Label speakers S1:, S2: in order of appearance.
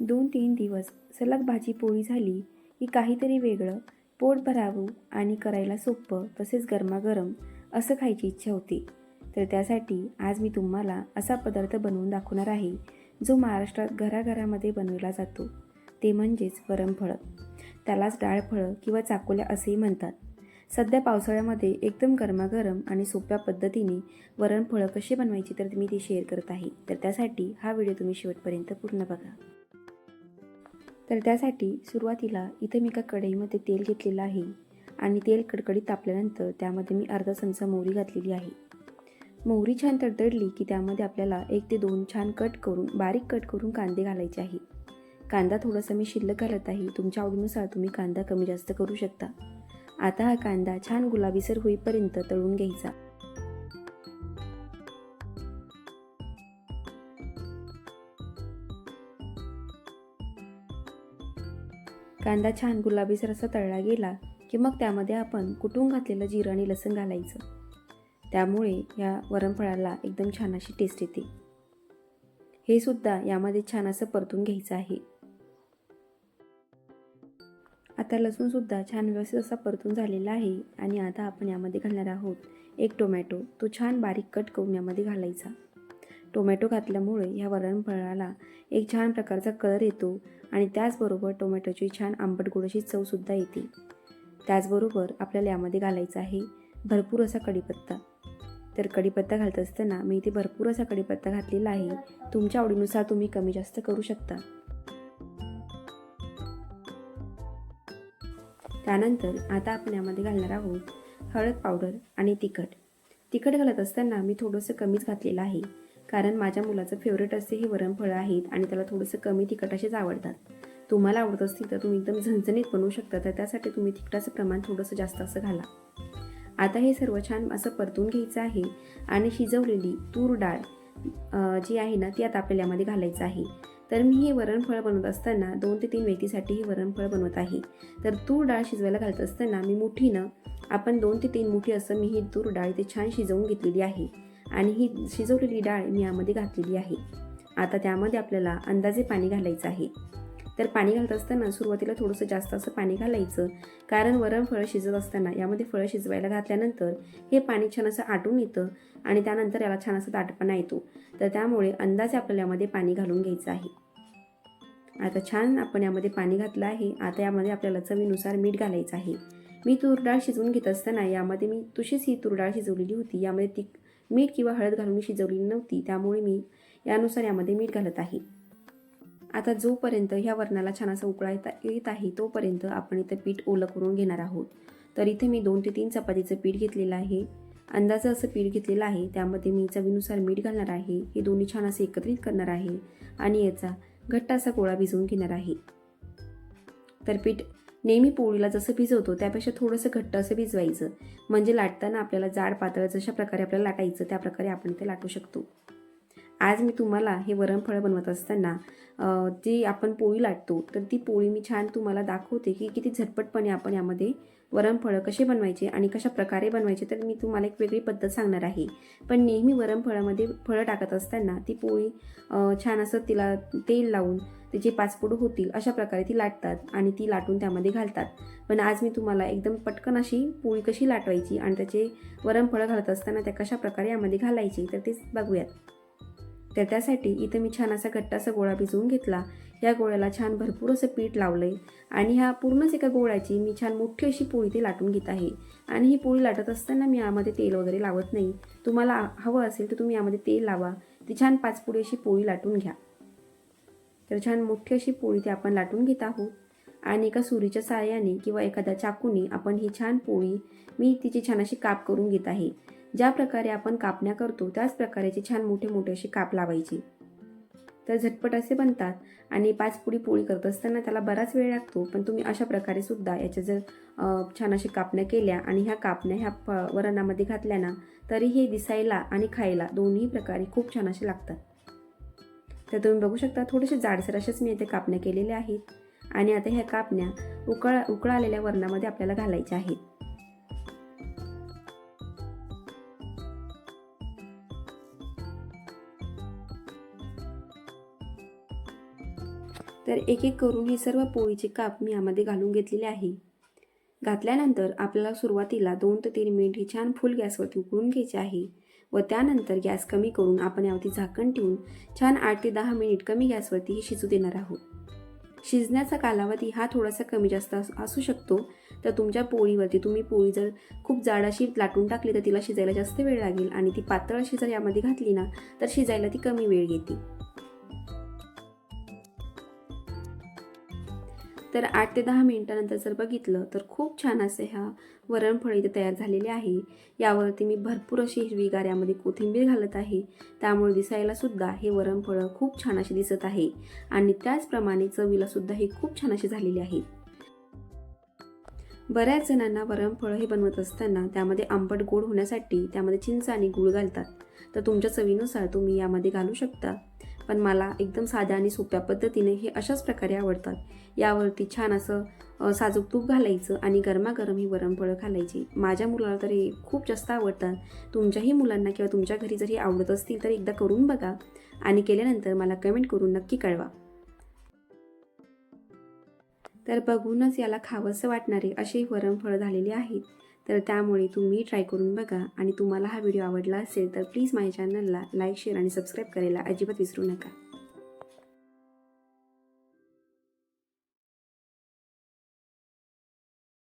S1: दोन तीन दिवस सलग भाजी पोळी झाली की काहीतरी वेगळं पोट भरावं आणि करायला सोपं तसेच गरमागरम असं खायची इच्छा होती. तर त्यासाठी आज मी तुम्हाला असा पदार्थ बनवून दाखवणार आहे जो महाराष्ट्रात घराघरामध्ये बनवला जातो. ते म्हणजेच वरणफळं त्यालाच डाळफळं किंवा चाकोल्या असेही म्हणतात. सध्या पावसाळ्यामध्ये एकदम गरमागरम आणि सोप्या पद्धतीने वरणफळं कशी बनवायची तर मी ती शेअर करत आहे. तर त्यासाठी हा व्हिडिओ तुम्ही शेवटपर्यंत पूर्ण बघा. तर त्यासाठी सुरुवातीला इथं मी एका कढईमध्ये तेल घेतलेलं आहे आणि तेल कडकडीत तापल्यानंतर त्यामध्ये मी अर्धा चमचा मोहरी घातलेली आहे. मोहरी छान तडतडली की त्यामध्ये आपल्याला एक ते दोन छान कट करून बारीक कट करून कांदे घालायचे आहे. कांदा थोडासा मी शिल्लक घालत आहे. तुमच्या आवडीनुसार तुम्ही कांदा कमी जास्त करू शकता. आता हा कांदा छान गुलाबीसर होईपर्यंत तळून घ्यायचा. कांदा छान गुलाबीसर असा तळला गेला की मग त्यामध्ये आपण कुटून घातलेलं जिरं आणि लसूण घालायचं. त्यामुळे या वरणफळाला एकदम छान अशी टेस्ट येते. हे सुद्धा यामध्ये छान असं परतून घ्यायचं आहे. आता लसूणसुद्धा छान व्यवस्थित असा परतून झालेला आहे आणि आता आपण यामध्ये घालणार आहोत एक टोमॅटो तो छान बारीक कट करून यामध्ये घालायचा. टोमॅटो घातल्यामुळे ह्या वरणफळाला एक छान प्रकारचा कलर येतो आणि त्याचबरोबर टोमॅटोची छान आंबट गोडशी चवसुद्धा येते. त्याचबरोबर आपल्याला यामध्ये घालायचा आहे भरपूर असा कढीपत्ता. तर कढीपत्ता घालत असताना मी इथे भरपूर असा कढीपत्ता घातलेला आहे. तुमच्या आवडीनुसार तुम्ही कमी जास्त करू शकता. त्यानंतर आता आपण यामध्ये घालणार आहोत हळद पावडर आणि तिखट. तिखट घालत असताना मी थोडंसं कमीच घातलेलं आहे. कारण माझ्या मुलाचं फेवरेट असे हे वरणफळं आहेत आणि त्याला थोडंसं कमी तिखट असेच आवडतात. तुम्हाला आवडत असतील तर तुम्ही एकदम झणझणीत बनवू शकता तर त्यासाठी तुम्ही तिखटाचं प्रमाण थोडंसं जास्त असं घाला. आता हे सर्व छान असं परतून घ्यायचं आहे आणि शिजवलेली तूर डाळ जी आहे ना ती आता आपल्याला यामध्ये घालायचं आहे. तर मी हे वरणफळ बनवत असताना दोन ते तीन व्यक्तीसाठी हे वरणफळ बनवत आहे. तर तूर डाळ शिजवायला घालत असताना मी मुठीनं आपण दोन ते तीन मुठी असं मी ही तूर डाळ इथे छान शिजवून घेतलेली आहे. आणि ही शिजवलेली डाळ मी यामध्ये घातलेली आहे. आता त्यामध्ये आपल्याला अंदाजे पाणी घालायचं आहे. तर पाणी घालत असताना सुरुवातीला थोडंसं जास्त असं पाणी घालायचं कारण वरण फळं शिजत असताना यामध्ये फळं शिजवायला घातल्यानंतर हे पाणी छान असं आटून येतं आणि त्यानंतर याला छान असं दाटपणा येतो. तर त्यामुळे अंदाजे आपल्याला यामध्ये पाणी घालून घ्यायचं आहे. आता छान आपण यामध्ये पाणी घातलं आहे. आता यामध्ये आपल्याला चवीनुसार मीठ घालायचं आहे. मी तूर डाळ शिजवून घेत असताना यामध्ये मी तुशीच ही तूर डाळ शिजवलेली होती. यामध्ये ती मीठ किंवा हळद घालून शिजवलेली नव्हती त्यामुळे मी यानुसार यामध्ये मीठ घालत आहे. आता जोपर्यंत ह्या वरणाला छान असं उकळा येत आहे तोपर्यंत आपण इथं पीठ ओलं करून घेणार आहोत. तर इथे मी दोन ते तीन चपातीचं पीठ घेतलेलं आहे. अंदाजं असं पीठ घेतलेलं आहे त्यामध्ये मी चवीनुसार मीठ घालणार आहे. हे दोन्ही छान असे एकत्रित करणार आहे आणि याचा घट्ट असा गोळा भिजवून घेणार आहे. तर पीठ नेहमी पोळीला जसं भिजवतो त्यापेक्षा थोडंसं घट्ट असं भिजवायचं. म्हणजे लाटताना आपल्याला जाड पातळ जशा प्रकारे आपल्याला लाटायचं त्या प्रकारे आपण ते लाटू शकतो. आज मी तुम्हाला हे वरणफळं बनवत असताना जी आपण पोळी लाटतो तर ती पोळी मी छान तुम्हाला दाखवते की किती झटपटपणे आपण यामध्ये वरणफळं कसे बनवायचे आणि कशा प्रकारे बनवायचे तर मी तुम्हाला एक वेगळी पद्धत सांगणार आहे. पण नेहमी वरणफळामध्ये फळं टाकत असताना ती पोळी छान असं तिला तेल लावून तिचे पाचपुडं होतील अशा प्रकारे ती लाटतात आणि ती लाटून त्यामध्ये घालतात. पण आज मी तुम्हाला एकदम पटकन अशी पोळी कशी लाटवायची आणि त्याचे वरणफळं घालत असताना त्या कशा प्रकारे यामध्ये घालायची तर तेच बघूयात. तर त्यासाठी इथं मी छान असा घट्टासा गोळा भिजवून घेतला. या गोळ्याला छान भरपूर असं पीठ लावलं आहे आणि ह्या पूर्णच एका गोळ्याची मी छान मोठी अशी पोळी ते लाटून घेत आहे. आणि ही पोळी लाटत असताना मी यामध्ये तेल वगैरे लावत नाही. तुम्हाला हवं असेल तर तुम्ही यामध्ये तेल लावा. ती छान पाचपुडी अशी पोळी लाटून घ्या. तर छान मोठी अशी पोळी ती आपण लाटून घेत आहोत. आणि एका सुरीच्या साह्याने किंवा एखाद्या चाकूने आपण ही छान पोळी मी तिची छान अशी काप करून घेत आहे. ज्या प्रकारे आपण कापण्या करतो त्याच प्रकारेचे छान मोठे मोठे असे काप लावायचे. तर झटपट असे बनतात आणि पाच पुडी पोळी करत असताना त्याला बराच वेळ लागतो पण तुम्ही अशा प्रकारे सुद्धा याच्या जर छान अशी कापण्या केल्या आणि ह्या कापण्या ह्या प वरणामध्ये घातल्या ना तरी हे दिसायला आणि खायला दोन्ही प्रकारे खूप छान असे लागतात. तर तुम्ही बघू शकता थोडेसे जाडसर असेच मी इथे कापण्या केलेल्या आहेत आणि आता ह्या कापण्या उकळ उकळा आलेल्या वरणामध्ये आपल्याला घालायच्या आहेत. तर एक एक करून हे सर्व पोळीचे काप मी यामध्ये घालून घेतलेले आहे. घातल्यानंतर आपल्याला सुरुवातीला दोन ते तीन मिनिट हे छान फुल गॅसवरती उकळून घ्यायचे आहे व त्यानंतर गॅस कमी करून आपण यावरती झाकण ठेवून छान आठ ते दहा मिनिट कमी गॅसवरती हे शिजू देणार आहोत. शिजण्याचा कालावधी हा थोडासा कमी जास्त असू शकतो तर तुमच्या पोळीवरती तुम्ही पोळी जर खूप जाडाशी लाटून टाकली तर तिला शिजायला जास्त वेळ लागेल आणि ती पातळ अशी जर यामध्ये घातली ना तर शिजायला ती कमी वेळ घेते. तर आठ ते दहा मिनिटानंतर जर बघितलं तर खूप छान असे ह्या वरणफळी इथे तयार झालेले आहे. यावरती मी भरपूर अशी हिरवीगार यामध्ये कोथिंबीर घालत आहे. त्यामुळे दिसायला सुद्धा हे वरणफळं खूप छान अशी दिसत आहे. आणि त्याचप्रमाणे चवीला सुद्धा हे खूप छान अशी झालेली आहे. बऱ्याच जणांना वरणफळं हे बनवत असताना त्यामध्ये आंबट गोड होण्यासाठी त्यामध्ये चिंच आणि गूळ घालतात. तर तुमच्या चवीनुसार तुम्ही यामध्ये घालू शकता. पण मला एकदम साध्या आणि सोप्या पद्धतीने हे अशाच प्रकारे आवडतात. यावरती छान असं साजूक तूप घालायचं आणि गरमागरम ही वरणफळं घालायची. माझ्या मुलाला तर हे खूप जास्त आवडतात. तुमच्याही मुलांना किंवा तुमच्या घरी जरी आवडत असतील तर एकदा करून बघा आणि केल्यानंतर मला कमेंट करून नक्की कळवा. तर बघूनच याला खावंसं वाटणारे असे वरणफळं झालेले आहेत. तर त्यामुळे तुम्ही ट्राय करून बघा. आणि तुम्हाला हा व्हिडिओ आवडला असेल तर प्लीज माझ्या चॅनलला लाईक शेअर आणि सबस्क्राईब करायला अजिबात विसरू नका.